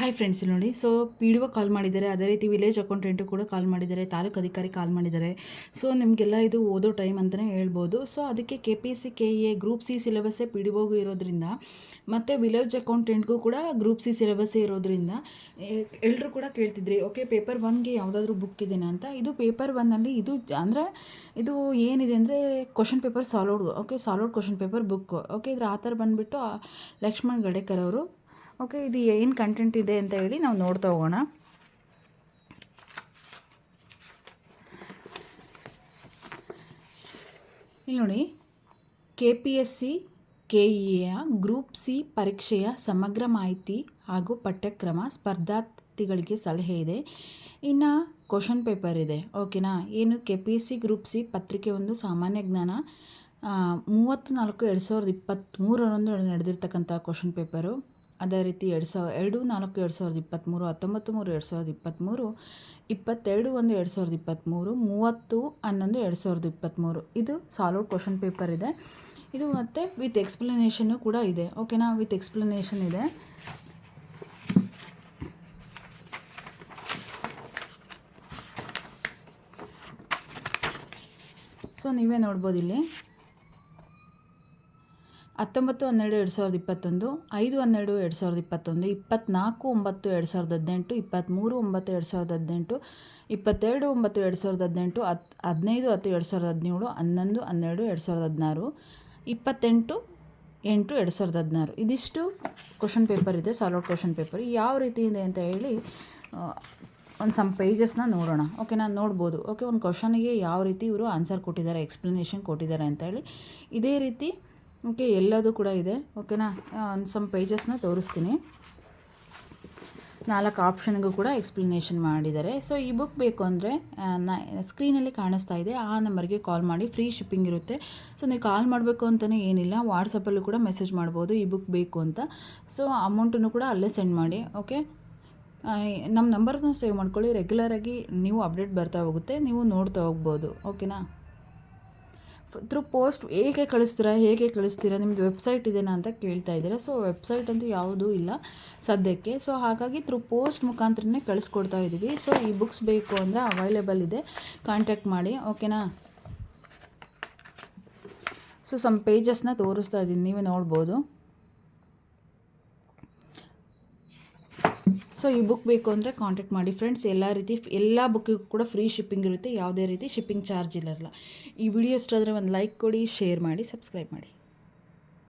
Hi friends ನೋಡಿ. So P D O call ಮಾಡಿದ್ದಾರೆ. ಅದೇ ರೀತಿ ವಿಲೇಜ್ ಅಕೌಂಟೆಂಟು ಕೂಡ ಕಾಲ್ ಮಾಡಿದ್ದಾರೆ. ತಾಲೂಕು ಅಧಿಕಾರಿ ಕಾಲ್ ಮಾಡಿದ್ದಾರೆ. ಸೊ ನಿಮಗೆಲ್ಲ ಇದು ಓದೋ ಟೈಮ್ ಅಂತಲೇ ಹೇಳ್ಬೋದು. ಸೊ ಅದಕ್ಕೆ K P C K A group C ಸಿಲೆಬಸ್ಸೇ P D ಒಗೂ ಇರೋದ್ರಿಂದ, ಮತ್ತು ವಿಲೇಜ್ ಅಕೌಂಟೆಂಟ್ಗೂ ಕೂಡ ಗ್ರೂಪ್ ಸಿ ಸಿಲೆಬಸ್ಸೇ ಇರೋದ್ರಿಂದ ಎಲ್ಲರೂ ಕೂಡ ಕೇಳ್ತಿದ್ರಿ. ಓಕೆ ಪೇಪರ್ ಒನ್ಗೆ ಯಾವುದಾದ್ರೂ ಬುಕ್ ಇದೆಯಾ ಅಂತ. ಇದು ಪೇಪರ್ ಒನ್ನಲ್ಲಿ ಇದು ಅಂದರೆ, ಇದು ಏನಿದೆ ಅಂದರೆ question paper solved okay solved question paper book okay ಇದ್ರ ಥರ ಬಂದುಬಿಟ್ಟು ಲಕ್ಷ್ಮಣ್ ಗಡೇಕರ್ ಅವರು ಓಕೆ, ಇದು ಏನು ಕಂಟೆಂಟ್ ಇದೆ ಅಂತ ಹೇಳಿ ನಾವು ನೋಡ್ತಾ ಹೋಗೋಣ. ಇಲ್ಲಿ ನೋಡಿ ಕೆ ಪಿ ಎಸ್ ಸಿ ಕೆ ಇಯ ಗ್ರೂಪ್ ಸಿ ಪರೀಕ್ಷೆಯ ಸಮಗ್ರ ಮಾಹಿತಿ ಹಾಗೂ ಪಠ್ಯಕ್ರಮ ಸ್ಪರ್ಧಾರ್ಥಿಗಳಿಗೆ ಸಲಹೆ ಇದೆ. ಇನ್ನು ಕ್ವಶನ್ ಪೇಪರ್ ಇದೆ ಓಕೆನಾ ಏನು K P S C group C ಪತ್ರಿಕೆ ಒಂದು ಸಾಮಾನ್ಯ ಜ್ಞಾನ ಮೂವತ್ತು ನಾಲ್ಕು ಎರಡು ಸಾವಿರದ ಇಪ್ಪತ್ತ್ಮೂರರಂದು ನಡೆದಿರ್ತಕ್ಕಂಥ ಕ್ವಶನ್ ಪೇಪರು ಅದೇ ರೀತಿ ಎರಡು ಸಾವಿರ ಎರಡು, ನಾಲ್ಕು, ಎರಡು ಸಾವಿರದ ಇಪ್ಪತ್ತ್ಮೂರು ಹತ್ತೊಂಬತ್ತು ಮೂರು ಎರಡು ಸಾವಿರದ ಇಪ್ಪತ್ತ್ಮೂರು, ಇಪ್ಪತ್ತೆರಡು, ಒಂದು, ಎರಡು ಸಾವಿರದ ಇಪ್ಪತ್ತ್ಮೂರು, ಮೂವತ್ತು, ಹನ್ನೊಂದು, ಎರಡು ಸಾವಿರದ ಇಪ್ಪತ್ತ್ಮೂರು. ಇದು ಸಾಲೋಡ್ ಕ್ವಶನ್ ಪೇಪರ್ ಇದೆ. ಇದು ಮತ್ತು ವಿತ್ ಎಕ್ಸ್ಪ್ಲನೇಷನ್ನು ಕೂಡ ಇದೆ. ಓಕೆನಾ ವಿತ್ ಎಕ್ಸ್ಪ್ಲನೇಷನ್ ಇದೆ. ಸೊ ನೀವೇ ನೋಡ್ಬೋದು ಇಲ್ಲಿ. ಹತ್ತೊಂಬತ್ತು ಹನ್ನೆರಡು ಎರಡು ಸಾವಿರದ ಇಪ್ಪತ್ತೊಂದು, ಐದು ಹನ್ನೆರಡು ಎರಡು ಸಾವಿರದ ಇಪ್ಪತ್ತೊಂದು ಇಪ್ಪತ್ತ್ನಾಲ್ಕು ಒಂಬತ್ತು ಎರಡು ಸಾವಿರದ ಹದಿನೆಂಟು ಇಪ್ಪತ್ತ್ಮೂರು ಒಂಬತ್ತು ಎರಡು ಸಾವಿರದ ಹದಿನೆಂಟು, ಇಪ್ಪತ್ತೆರಡು ಒಂಬತ್ತು ಎರಡು ಸಾವಿರದ ಹದಿನೆಂಟು ಹತ್ತು ಹದಿನೈದು ಹತ್ತು ಎರಡು ಸಾವಿರದ ಹದಿನೇಳು, ಹನ್ನೊಂದು ಹನ್ನೆರಡು ಎರಡು ಸಾವಿರದ ಹದಿನಾರು, ಇಪ್ಪತ್ತೆಂಟು ಎಂಟು ಎರಡು ಸಾವಿರದ ಹದಿನಾರು. ಇದಿಷ್ಟು ಕ್ವಶನ್ ಪೇಪರ್ ಇದೆ ಸಾಲ್ವ್ ಕ್ವಶನ್ ಪೇಪರ್ ಯಾವ ರೀತಿ ಇದೆ ಅಂತ ಹೇಳಿ ಒಂದು ಸಮ್ ಪೇಜಸ್ನ ನೋಡೋಣ. ಓಕೆ ನಾನು ನೋಡ್ಬೋದು. ಓಕೆ ಒಂದು ಕ್ವಶನಿಗೆ ಯಾವ ರೀತಿ ಇವರು ಆನ್ಸರ್ ಕೊಟ್ಟಿದ್ದಾರೆ ಎಕ್ಸ್ಪ್ಲನೇಷನ್ ಕೊಟ್ಟಿದ್ದಾರೆ ಅಂತ ಹೇಳಿ, ಇದೇ ರೀತಿ ಓಕೆ, ಎಲ್ಲದೂ ಕೂಡ ಇದೆ. ಓಕೆನಾ? ಒಂದು ಸಮ್ ಪೇಜಸ್ನ ತೋರಿಸ್ತೀನಿ. ನಾಲ್ಕು ಆಪ್ಷನ್ಗೂ ಕೂಡ ಎಕ್ಸ್ಪ್ಲನೇಷನ್ ಮಾಡಿದ್ದಾರೆ. ಸೊ ಈ ಬುಕ್ ಬೇಕು ಅಂದರೆ ನಾ ಸ್ಕ್ರೀನಲ್ಲಿ ಕಾಣಿಸ್ತಾ ಇದೆ. ಆ ನಂಬರ್ಗೆ ಕಾಲ್ ಮಾಡಿ ಫ್ರೀ ಶಿಪ್ಪಿಂಗ್ ಇರುತ್ತೆ. ಸೊ ನೀವು ಕಾಲ್ ಮಾಡಬೇಕು ಅಂತಲೇ ಏನಿಲ್ಲ. ವಾಟ್ಸಪ್ಪಲ್ಲೂ ಕೂಡ ಮೆಸೇಜ್ ಮಾಡ್ಬೋದು, ಈ ಬುಕ್ ಬೇಕು ಅಂತ. ಸೊ ಅಮೌಂಟನ್ನು ಕೂಡ ಅಲ್ಲೇ ಸೆಂಡ್ ಮಾಡಿ, ಓಕೆ? ನಮ್ಮ ನಂಬರ್ನ ಸೇವ್ ಮಾಡ್ಕೊಳ್ಳಿ. ರೆಗ್ಯುಲರಾಗಿ ನೀವು ಅಪ್ಡೇಟ್ ಬರ್ತಾ ಹೋಗುತ್ತೆ. ನೀವು ನೋಡ್ತಾ ಹೋಗ್ಬೋದು. ಓಕೆನಾ? ಥ್ರೂ ಪೋಸ್ಟ್ ಹೇಗೆ ಕಳಿಸ್ತೀರಾ ಹೇಗೆ ಕಳಿಸ್ತೀರಾ ನಿಮ್ಮದು ವೆಬ್ಸೈಟ್ ಇದೆನಾ ಅಂತ ಕೇಳ್ತಾ ಇದ್ದೀರಾ. ಸೊ ವೆಬ್ಸೈಟ್ ಅಂತೂ ಯಾವುದೂ ಇಲ್ಲ ಸದ್ಯಕ್ಕೆ. ಸೊ ಹಾಗಾಗಿ ಥ್ರೂ ಪೋಸ್ಟ್ ಮುಖಾಂತರನೇ ಕಳಿಸ್ಕೊಡ್ತಾ ಇದ್ದೀವಿ. ಸೊ ಈ ಬುಕ್ಸ್ ಬೇಕು ಅಂದರೆ ಅವೈಲೇಬಲ್ ಇದೆ. ಕಾಂಟ್ಯಾಕ್ಟ್ ಮಾಡಿ ಓಕೆನಾ ಸೊ ಸಮ್ ಪೇಜಸ್ನ ತೋರಿಸ್ತಾ ಇದ್ದೀನಿ, ನೀವೇ ನೋಡ್ಬೋದು. ಸೊ ಈ ಬುಕ್ ಬೇಕು ಅಂದರೆ ಕಾಂಟ್ಯಾಕ್ಟ್ ಮಾಡಿ ಫ್ರೆಂಡ್ಸ್ ಎಲ್ಲ ರೀತಿ ಎಲ್ಲ ಬುಕ್ಕಿಗೂ ಕೂಡ ಫ್ರೀ ಶಿಪ್ಪಿಂಗ್ ಇರುತ್ತೆ. ಯಾವುದೇ ರೀತಿ ಶಿಪ್ಪಿಂಗ್ ಚಾರ್ಜ್ ಇರಲ್ಲ ಈ ವಿಡಿಯೋ ಇಷ್ಟ ಆದರೆ ಒಂದು ಲೈಕ್ ಕೊಡಿ ಶೇರ್ ಮಾಡಿ ಸಬ್ಸ್ಕ್ರೈಬ್ ಮಾಡಿ.